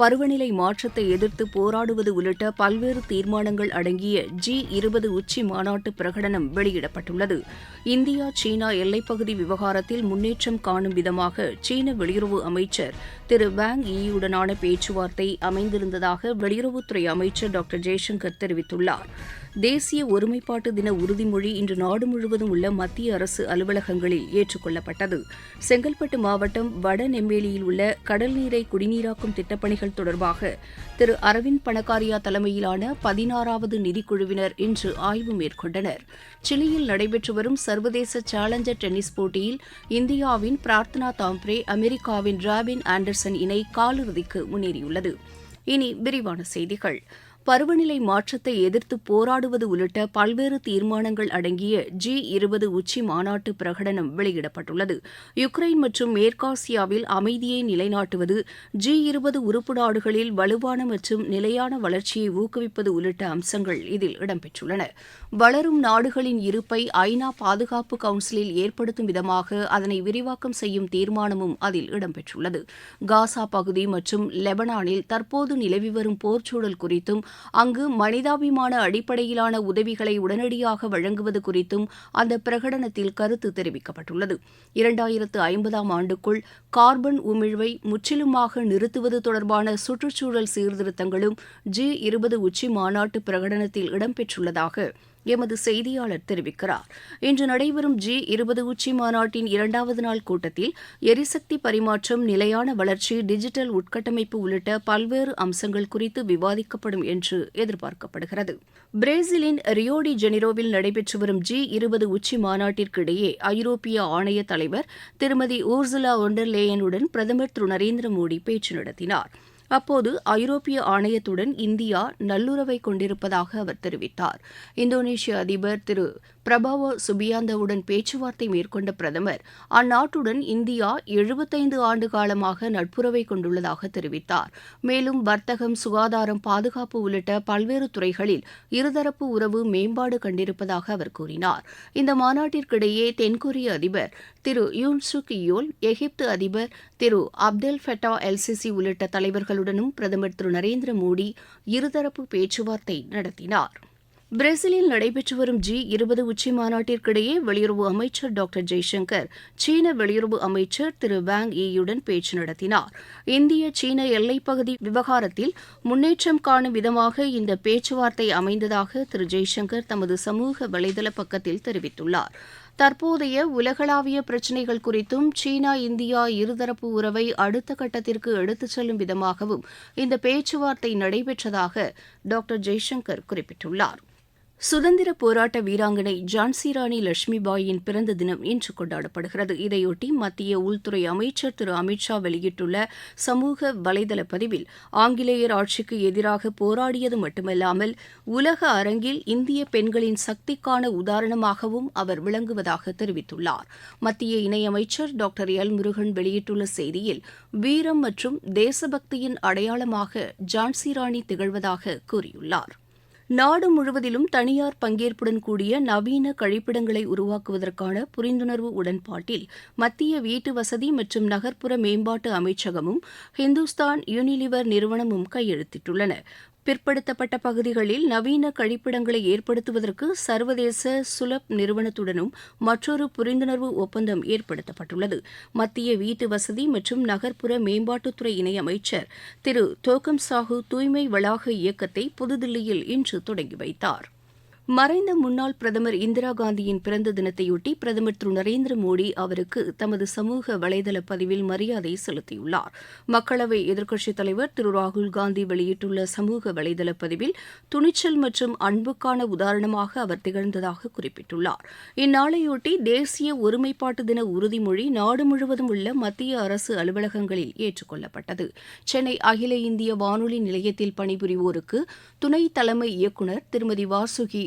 பருவநிலை மாற்றத்தை எதிர்த்து போராடுவது உள்ளிட்ட பல்வேறு தீர்மானங்கள் அடங்கிய ஜி இருபது உச்சி மாநாட்டு பிரகடனம் வெளியிடப்பட்டுள்ளது. இந்தியா சீனா எல்லைப்பகுதி விவகாரத்தில் முன்னேற்றம் காணும் விதமாக சீன வெளியுறவு அமைச்சர் திரு வாங் ஈயுடனான பேச்சுவார்த்தை அமைந்திருந்ததாக வெளியுறவுத்துறை அமைச்சர் டாக்டர் ஜெய்சங்கர் தெரிவித்துள்ளார். தேசிய ஒருமைப்பாட்டு தின உறுதிமொழி இன்று நாடு முழுவதும் உள்ள மத்திய அரசு அலுவலகங்களில் ஏற்றுக்கொள்ளப்பட்டது. செங்கல்பட்டு மாவட்டம் வட நெம்மேலியில் உள்ள கடல் நீரை குடிநீராக்கும் திட்டப்பணிகள் தொடர்பாக திரு அரவிந்த் பணக்காரியா தலைமையிலான பதினாறாவது நிதிக்குழுவினர் இன்று ஆய்வு மேற்கொண்டனர். சிலியில் நடைபெற்று வரும் சர்வதேச சேலஞ்சர் டென்னிஸ் போட்டியில் இந்தியாவின் பிரார்த்தனா தாம்ப்ரே அமெரிக்காவின் ராபின் ஆண்டர்சன் இணை காலிறுதிக்கு முன்னேறியுள்ளது. இனி விரிவான செய்திகள். பருவநிலை மாற்றத்தை எதிர்த்து போராடுவது உள்ளிட்ட பல்வேறு தீர்மானங்கள் அடங்கிய ஜி இருபது உச்சி மாநாட்டு பிரகடனம் வெளியிடப்பட்டுள்ளது. யுக்ரைன் மற்றும் மேற்காசியாவில் அமைதியை நிலைநாட்டுவது ஜி இருபது உறுப்பு நாடுகளில் வலுவான மற்றும் நிலையான வளர்ச்சியை ஊக்குவிப்பது உள்ளிட்ட அம்சங்கள் இதில் இடம்பெற்றுள்ளன. வளரும் நாடுகளின் இருப்பை ஐநா பாதுகாப்பு கவுன்சிலில் ஏற்படுத்தும் விதமாக அதனை விரிவாக்கம் செய்யும் தீர்மானமும் அதில் இடம்பெற்றுள்ளது. காசா பகுதி மற்றும் லெபனானில் தற்போது நிலவி வரும் போர்ச்சூழல் குறித்தும் அங்கு மனிதாபிமான அடிப்படையிலான உதவிகளை உடனடியாக வழங்குவது குறித்தும் அந்த பிரகடனத்தில் கருத்து தெரிவிக்கப்பட்டுள்ளது. இரண்டாயிரத்து ஐம்பதாம் ஆண்டுக்குள் கார்பன் உமிழ்வை முற்றிலுமாக நிறுத்துவது தொடர்பான சுற்றுச்சூழல் சீர்திருத்தங்களும் ஜி இருபது உச்சி மாநாட்டு பிரகடனத்தில் இடம்பெற்றுள்ளதாக எமது செய்தியாளர் தெரிவிக்கிறார். இன்று நடைபெறும் ஜி இருபது உச்சி மாநாட்டின் இரண்டாவது நாள் கூட்டத்தில் எரிசக்தி பரிமாற்றம் நிலையான வளர்ச்சி டிஜிட்டல் உட்கட்டமைப்பு உள்ளிட்ட பல்வேறு அம்சங்கள் குறித்து விவாதிக்கப்படும் என்று எதிர்பார்க்கப்படுகிறது. பிரேசிலின் ரியோடி ஜெனிரோவில் நடைபெற்று வரும் ஜி இருபது உச்சி மாநாட்டிற்கிடையே ஐரோப்பிய ஆணைய தலைவர் திருமதி ஊர்சுலா ஒண்டர்லேயனுடன் பிரதமர் திரு நரேந்திர மோடி பேச்சு நடத்தினார். அப்போது ஐரோப்பிய ஆணையத்துடன் இந்தியா நல்லுறவை கொண்டிருப்பதாக அவர் தெரிவித்தார். இந்தோனேஷிய அதிபர் திரு பிரபாவோ சுபியாந்தவுடன் பேச்சுவார்த்தை மேற்கொண்ட பிரதமர் அந்நாட்டுடன் இந்தியா எழுபத்தைந்து ஆண்டு காலமாக நட்புறவை கொண்டுள்ளதாக தெரிவித்தார். மேலும் வர்த்தகம் சுகாதாரம் பாதுகாப்பு உள்ளிட்ட பல்வேறு துறைகளில் இருதரப்பு உறவு மேம்பாடு கண்டிருப்பதாக அவர் கூறினார். இந்த மாநாட்டிற்கிடையே தென்கொரிய அதிபர் திரு யூன் சுக் யோல் எகிப்து அதிபர் திரு அப்தெல் ஃபெட்டா எல்சிசி உள்ளிட்ட தலைவர்கள் தலைவர்களுடனும் பிரதமர் திரு. நரேந்திர மோடி இருதரப்பு பேச்சுவார்த்தை நடத்தினார். பிரேசிலில் நடைபெற்று வரும் ஜி இருபது உச்சி மாநாட்டிற்கிடையே வெளியுறவு அமைச்சர் டாக்டர் ஜெய்சங்கர் சீன வெளியுறவு அமைச்சர் திரு. வாங் ஈயுடன் பேச்சு நடத்தினார். இந்திய சீன எல்லைப்பகுதி விவகாரத்தில் முன்னேற்றம் காணும் விதமாக இந்த பேச்சுவார்த்தை அமைந்ததாக திரு. ஜெய்சங்கர் தமது சமூக வலைதள பக்கத்தில் தெரிவித்துள்ளார். தற்போதைய உலகளாவிய பிரச்சினைகள் குறித்தும் சீனா இந்தியா இருதரப்பு உறவை அடுத்த கட்டத்திற்கு எடுத்துச் செல்லும் விதமாகவும் இந்த பேச்சுவார்த்தை நடைபெற்றதாக டாக்டர் ஜெய்சங்கர் குறிப்பிட்டுள்ளார். சுதந்திர போராட்ட வீராங்கனை ஜான்சி ராணி லட்சுமிபாயின் பிறந்த தினம் இன்று கொண்டாடப்படுகிறது. இதையொட்டி மத்திய உள்துறை அமைச்சர் திரு அமித்ஷா வெளியிட்டுள்ள சமூக வலைதள பதிவில் ஆங்கிலேயர் ஆட்சிக்கு எதிராக போராடியது மட்டுமல்லாமல் உலக அரங்கில் இந்திய பெண்களின் சக்திக்கான உதாரணமாகவும் அவர் விளங்குவதாக தெரிவித்துள்ளார். மத்திய இணையமைச்சர் டாக்டர் எல் முருகன் வெளியிட்டுள்ள செய்தியில் வீரம் மற்றும் தேசபக்தியின் அடையாளமாக ஜான்சி ராணி திகழ்வதாக கூறியுள்ளார். நாடு முழுவதிலும் தனியார் பங்கேற்புடன் கூடிய நவீன கழிப்பிடங்களை உருவாக்குவதற்கான புரிந்துணர்வு உடன்பாட்டில் மத்திய வீட்டு வசதி மற்றும் நகர்ப்புற மேம்பாட்டு அமைச்சகமும் ஹிந்துஸ்தான் யூனிலிவர் நிறுவனமும் கையெழுத்திட்டுள்ளன. பிற்படுத்தப்பட்ட பகுதிகளில் நவீன கழிப்பிடங்களை ஏற்படுத்துவதற்கு சர்வதேச சுலப் நிறுவனத்துடனும் மற்றொரு புரிந்துணர்வு ஒப்பந்தம் ஏற்படுத்தப்பட்டுள்ளது. மத்திய வீட்டு வசதி மற்றும் நகர்ப்புற மேம்பாட்டுத்துறை இணையமைச்சர் திரு தோக்கம் சாஹூ தூய்மை வளாக இயக்கத்தை புதுதில்லியில் இன்று தொடங்கி வைத்தார். மறைந்த முன்னாள் பிரதமர் இந்திரா காந்தியின் பிறந்த தினத்தையொட்டி பிரதமர் திரு நரேந்திர மோடி அவருக்கு தமது சமூக வலைதள பதிவில் மரியாதை செலுத்தியுள்ளார். மக்களவை எதிர்க்கட்சித் தலைவர் திரு ராகுல் காந்தி வெளியிட்டுள்ள சமூக வலைதள பதிவில் துணிச்சல் மற்றும் அன்புக்கான உதாரணமாக அவர் திகழ்ந்ததாக குறிப்பிட்டுள்ளார். இந்நாளையொட்டி தேசிய ஒருமைப்பாட்டு தின உறுதிமொழி நாடு முழுவதும் உள்ள மத்திய அரசு அலுவலகங்களில் ஏற்றுக்கொள்ளப்பட்டது சென்னை அகில இந்திய வானொலி நிலையத்தில் பணிபுரிவோருக்கு துணை தலைமை இயக்குநர் திருமதி வாசுகி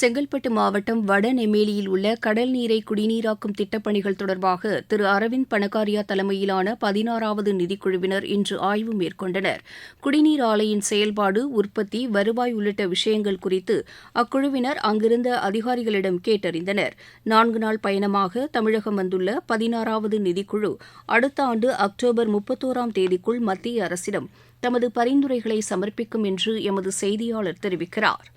செங்கல்பட்டு மாவட்டம் வடநெம்மேலியில் உள்ள கடல் நீரை குடிநீராக்கும் திட்டப்பணிகள் தொடர்பாக திரு அரவிந்த் பணக்காரியா தலைமையிலான பதினாறாவது நிதிக்குழுவினர் இன்று ஆய்வு மேற்கொண்டனர். குடிநீர் ஆலையின் செயல்பாடு உற்பத்தி வருவாய் உள்ளிட்ட விஷயங்கள் குறித்து அக்குழுவினர் அங்கிருந்த அதிகாரிகளிடம் கேட்டறிந்தனர். நான்கு நாள் பயணமாக தமிழகம் வந்துள்ள பதினாறாவது நிதிக்குழு அடுத்த ஆண்டு அக்டோபர் முப்பத்தோராம் தேதிக்குள் மத்திய அரசிடம் தமது பரிந்துரைகளை சமர்ப்பிக்கும் என்று எமது செய்தியாளர் தெரிவிக்கிறார்.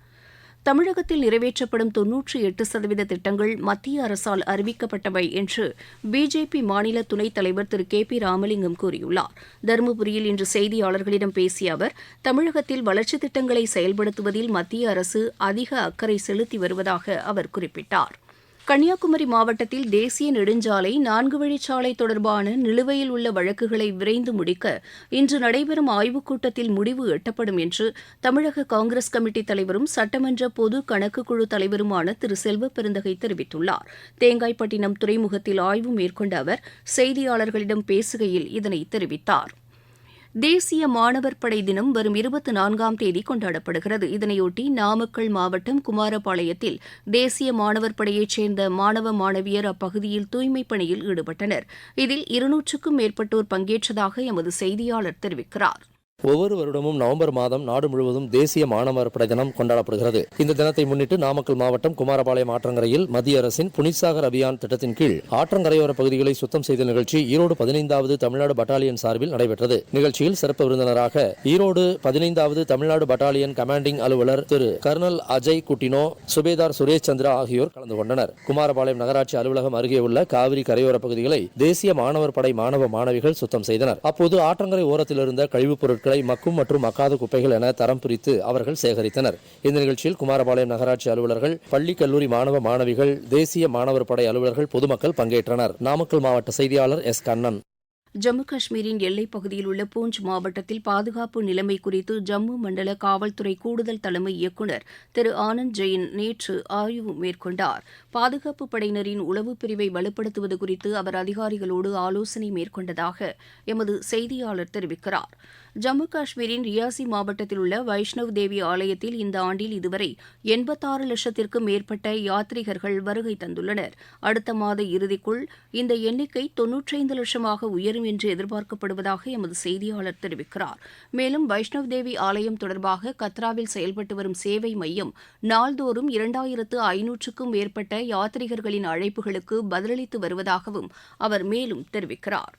தமிழகத்தில் நிறைவேற்றப்படும் தொன்னூற்றி எட்டு சதவீத திட்டங்கள் மத்திய அரசால் அறிவிக்கப்பட்டவை என்று பிஜேபி மாநில துணைத் தலைவர் திரு கே பி ராமலிங்கம் கூறியுள்ளார். தருமபுரியில் இன்று செய்தியாளர்களிடம் பேசிய அவர் தமிழகத்தில் வளர்ச்சித் திட்டங்களை செயல்படுத்துவதில் மத்திய அரசு அதிக அக்கறை செலுத்தி வருவதாக அவர் குறிப்பிட்டார். கன்னியாகுமரி மாவட்டத்தில் தேசிய நெடுஞ்சாலை நான்கு வழிச்சாலை தொடர்பான நிலுவையில் உள்ள வழக்குகளை விரைந்து முடிக்க இன்று நடைபெறும் ஆய்வுக் கூட்டத்தில் முடிவு எட்டப்படும் என்று தமிழக காங்கிரஸ் கமிட்டி தலைவரும் சட்டமன்ற பொது கணக்கு குழு தலைவருமான திரு. செல்வ பெருந்தகை தெரிவித்துள்ளார். தேங்காய்பட்டினம் துறைமுகத்தில் ஆய்வு மேற்கொண்ட அவர் செய்தியாளர்களிடம் பேசுகையில் இதனை தெரிவித்தார். தேசிய மாணவர் படை தினம் வரும் இருபத்தி நான்காம் தேதி கொண்டாடப்படுகிறது. இதனையொட்டி நாமக்கல் மாவட்டம் குமாரபாளையத்தில் தேசிய மாணவர் படையைச் சேர்ந்த மாணவ மாணவியர் அப்பகுதியில் தூய்மைப் பணியில் ஈடுபட்டனர். இதில் இருநூற்றுக்கும் மேற்பட்டோர் பங்கேற்றதாக எமது செய்தியாளர் தெரிவிக்கிறார். ஒவ்வொரு வருடமும் நவம்பர் மாதம் நாடு முழுவதும் தேசிய மாணவர் படை தினம் கொண்டாடப்படுகிறது. இந்த தினத்தை முன்னிட்டு நாமக்கல் மாவட்டம் குமாரபாளையம் ஆற்றங்கரையில் மத்திய அரசின் புனிசாகர் அபியான் திட்டத்தின் கீழ் ஆற்றங்கரையோர பகுதிகளை சுத்தம் செய்த நிகழ்ச்சி ஈரோடு பதினைந்தாவது தமிழ்நாடு பட்டாலியன் சார்பில் நடைபெற்றது. நிகழ்ச்சியில் சிறப்பு விருந்தினராக ஈரோடு பதினைந்தாவது தமிழ்நாடு பட்டாலியன் கமாண்டிங் அலுவலர் திரு கர்னல் அஜய் குட்டினோ சுபேதார் சுரேஷ் சந்திரா ஆகியோர் கலந்து கொண்டனர். குமாரபாளையம் நகராட்சி அலுவலகம் அருகே உள்ள காவிரி கரையோர பகுதிகளை தேசிய மாணவர் படை மாணவ மாணவிகள் சுத்தம் செய்தனர். அப்போது ஆற்றங்கரை ஓரத்தில் இருந்த கழிவுப் பொருட்கள் பொருட்களை மக்கும் மற்றும் மக்காத குப்பைகள் என தரம் பிரித்து அவர்கள் சேகரித்தனர். இந்த நிகழ்ச்சியில் குமாரபாளையம் நகராட்சி அலுவலர்கள் பள்ளி கல்லூரி மாணவ மாணவிகள் தேசிய மாணவர் படை அலுவலர்கள் பொதுமக்கள் பங்கேற்றனர். நாமக்கல் மாவட்ட செய்தியாளர் எஸ். கண்ணன். ஜம்மு காஷ்மீரின் எல்லைப் பகுதியில் உள்ள பூஞ்ச் மாவட்டத்தில் பாதுகாப்பு நிலைமை குறித்து ஜம்மு மண்டல காவல்துறை கூடுதல் தலைமை இயக்குநர் திரு ஆனந்த் ஜெயின் நேற்று ஆய்வு மேற்கொண்டார். பாதுகாப்பு படையினரின் உளவு பிரிவை வலுப்படுத்துவது குறித்து அவர் அதிகாரிகளோடு ஆலோசனை மேற்கொண்டதாக எமது செய்தியாளர் தெரிவிக்கிறார். ஜம்மு காஷ்மீரின் ரியாசி மாவட்டத்தில் உள்ள வைஷ்ணவ் தேவி ஆலயத்தில் இந்த ஆண்டில் இதுவரை எண்பத்தாறு லட்சத்திற்கும் மேற்பட்ட யாத்ரீகர்கள் வருகை தந்துள்ளனர். அடுத்த மாத இறுதிக்குள் இந்த எண்ணிக்கை தொன்னூற்றைந்து லட்சமாக உயரும் என்று எதிர்பார்க்கப்படுவதாக எமது செய்தியாளர் தெரிவிக்கிறார். மேலும் வைஷ்ணவ் தேவி ஆலயம் தொடர்பாக கத்ராவில் செயல்பட்டு வரும் சேவை மையம் நாள்தோறும் இரண்டாயிரத்து ஐநூற்றுக்கும் மேற்பட்ட யாத்ரீகர்களின் அழைப்புகளுக்கு பதிலளித்து வருவதாகவும் அவர் மேலும் தெரிவிக்கிறார்.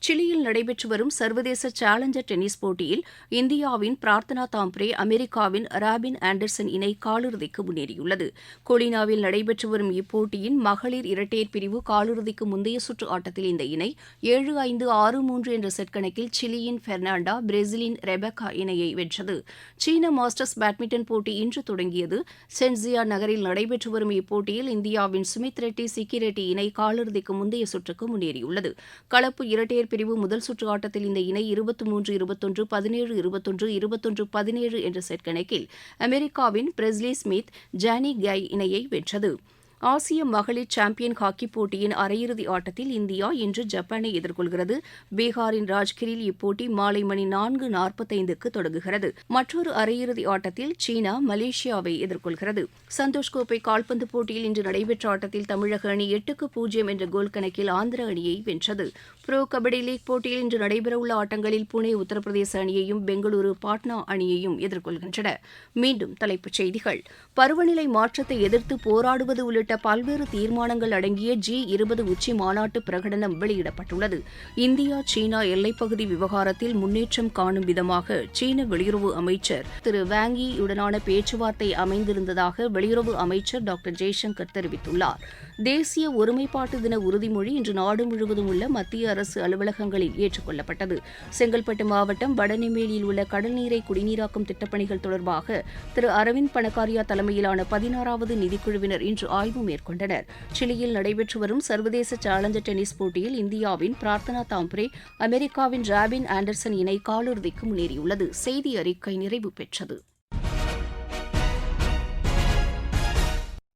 சிலியில் நடைபெற்று வரும் சர்வதேச சேலஞ்சர் டென்னிஸ் போட்டியில் இந்தியாவின் பிரார்த்தனா தாம்ப்ரே அமெரிக்காவின் ராபின் ஆண்டர்சன் இணை காலிறுதிக்கு முன்னேறியுள்ளது. கொலினாவில் நடைபெற்று வரும் இப்போட்டியின் மகளிர் இரட்டையர் பிரிவு காலிறுதிக்கு முந்தைய சுற்று ஆட்டத்தில் இந்த இணை ஏழு ஐந்து ஆறு மூன்று என்ற செட் கணக்கில் சிலியின் பெர்னாண்டா பிரேசிலின் ரெபக்கா இணையை வென்றது. சீன மாஸ்டர்ஸ் பேட்மிண்டன் போட்டி இன்று தொடங்கியது. சென்சியா நகரில் நடைபெற்று வரும் இப்போட்டியில் இந்தியாவின் சுமித் ரெட்டி சிக்கி ரெட்டி இணை காலிறுதிக்கு முந்தைய சுற்றுக்கு முன்னேறியுள்ளது. கலப்பு இரட்டையர் பிரிவு முதல் சுற்று ஆட்டத்தில் இந்த இணை இருபத்தி மூன்று இருபத்தொன்று பதினேழு இருபத்தொன்று இருபத்தொன்று பதினேழு என்ற செட் கணக்கில் அமெரிக்காவின் பிரெஸ்லி ஸ்மித் ஜானி கை இணையை வென்றது. ஆசிய மகளிர் சாம்பியன் ஹாக்கி போட்டியின் அரையிறுதி ஆட்டத்தில் இந்தியா இன்று ஜப்பானை எதிர்கொள்கிறது. பீகாரின் ராஜ்கிரில் இப்போட்டி மாலை மணி நான்கு நாற்பத்தைந்துக்கு தொடங்குகிறது. மற்றொரு அரையிறுதி ஆட்டத்தில் சீனா மலேசியாவை எதிர்கொள்கிறது. சந்தோஷ் கோப்பை கால்பந்து போட்டியில் இன்று நடைபெற்ற ஆட்டத்தில் தமிழக அணி எட்டுக்கு பூஜ்ஜியம் என்ற கோல் கணக்கில் ஆந்திர அணியை வென்றது. ப்ரோ கபடி லீக் போட்டியில் இன்று நடைபெறவுள்ள ஆட்டங்களில் புனே உத்தரப்பிரதேச அணியையும் பெங்களூரு பாட்னா அணியையும் எதிர்கொள்கின்றன. மீண்டும் தலைப்புச் செய்திகள். பருவநிலை மாற்றத்தை எதிர்த்து போராடுவது உள்ளிட்ட உள்ளிட்ட பல்வேறு தீர்மானங்கள் அடங்கிய ஜி இருபது உச்சி மாநாட்டு பிரகடனம் வெளியிடப்பட்டுள்ளது. இந்தியா சீனா எல்லைப்பகுதி விவகாரத்தில் முன்னேற்றம் காணும் விதமாக சீன வெளியுறவு அமைச்சர் திரு வாங்கி உடனான பேச்சுவார்த்தை அமைந்திருந்ததாக வெளியுறவு அமைச்சர் டாக்டர் ஜெய்சங்கர் தெரிவித்துள்ளார். தேசிய ஒருமைப்பாட்டு தின உறுதிமொழி இன்று நாடு முழுவதும் உள்ள மத்திய அரசு அலுவலகங்களில் ஏற்றுக்கொள்ளப்பட்டது செங்கல்பட்டு மாவட்டம் வடநெம்மேலியில் உள்ள கடல் நீரை குடிநீராக்கும் திட்டப்பணிகள் தொடர்பாக திரு அரவிந்த் பணக்காரியா தலைமையிலான பதினாறாவது நிதிக்குழுவினர் இன்று ஆய்வு மேற்கொண்டனர். சிலியில் நடைபெற்று வரும் சர்வதேச சேலஞ்சர் டென்னிஸ் போட்டியில் இந்தியாவின் பிரார்த்தனா தாம்பரே அமெரிக்காவின் ராபின் ஆண்டர்சன் இணை காலிறுதிக்கு முன்னேறியுள்ளது. செய்தி அறிக்கை நிறைவு பெற்றது.